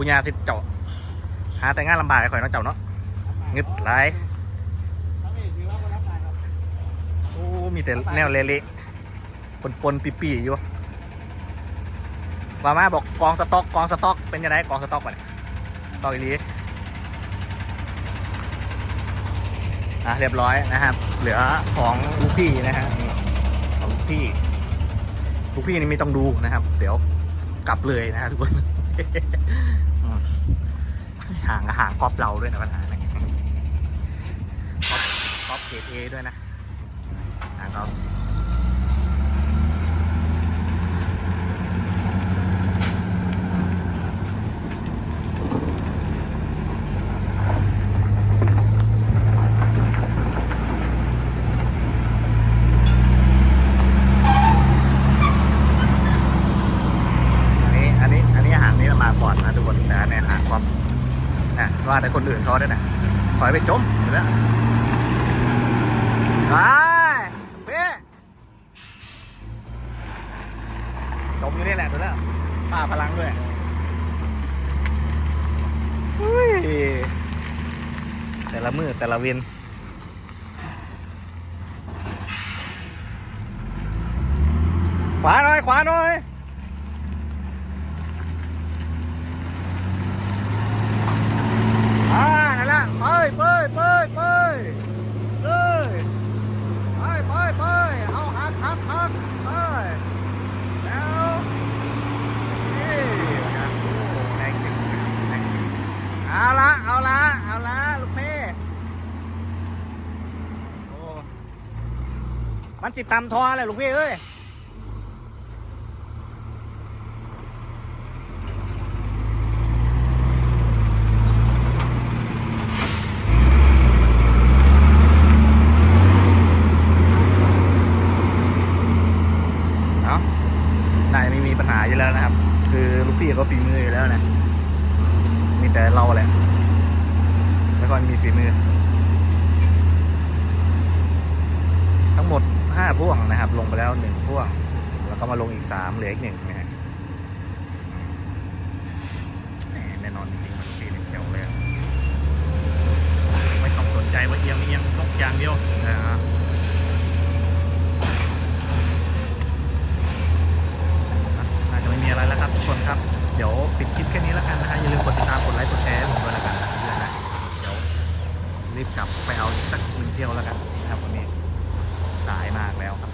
ปุญญาทิศเจ้าหาแต่งานลำบากไอ้ข่อยเนาะเจ้าเนาะงึดไรโอ้มีแต่แนวเละๆปนๆปีๆอยู่ว่าม่าบอกกองสต็อกกองสต็อกเป็นยังไงกองสต็อกวะเนี่ยต่ออีลีอะเรียบร้อยนะครับ เหลือของลูกพี่นะฮะของลูกพี่ลูกพี่นี่ไม่ต้องดูนะครับ เดี๋ยวกลับเลยนะฮะทุกคน ห่างห่างกอบเราด้วยนะปัญหาเนี่ยกอบกอบเกรดเอด้วยนะห่างกอบนี้อันนี้อันนี้ห่างนี้มาก่อนนะทุกคนแต่อันเนี่ยห่างกอบ นะว่าแต่คนอื่นเขาด้วยนะถอยไปจมอยู่แล้วไปเป๊ะจมอยู่นี่แหละตัวแล้วป้าพลังด้วยอุ้ยแต่ละมือแต่ละเวียนขวาหน่อยขวาหน่อย อ่านั่นแหละไปไปไปไปเลยไปไปไปเอาหักหักหักไปแล้วนี่นะโอ้แรงจริงแรงจริง เอาละเอาละเอาละลูกเพ่โอ้มันสิตำทอเลยลูกพี่เอ้ยเนาะนายไม่มีปัญหาอยู่แล้วนะครับ คือลูกพี่ก็ฝีมืออยู่แล้วนะ แต่เราแหละ แล้วก็มีฝีมือ ทั้งหมดห้าพ่วงนะครับ ลงไปแล้วหนึ่งพ่วง แล้วก็มาลงอีกสามเหลืออีกหนึ่งนะฮะแหมแน่นอนจริงๆมันลูกพี่เนี่ยเจ๋วเลยไม่ต้องสนใจว่าเอียงไม่เอียงตกอย่างเดียวนะฮะน่าจะไม่มีอะไรแล้วครับทุกคนครับ ดี๋ยวปิดคลิปแค่นี้แล้วกันนะฮะอย่าลืมกดติดตามกดไลค์กดแชร์ผมด้วยแล้วกันนะเพื่อนนะเดี๋ยวรีบกลับไปเอาอีกสักหนึ่งเที่ยวแล้วกันนะครับวันนี้สายมากแล้วครับ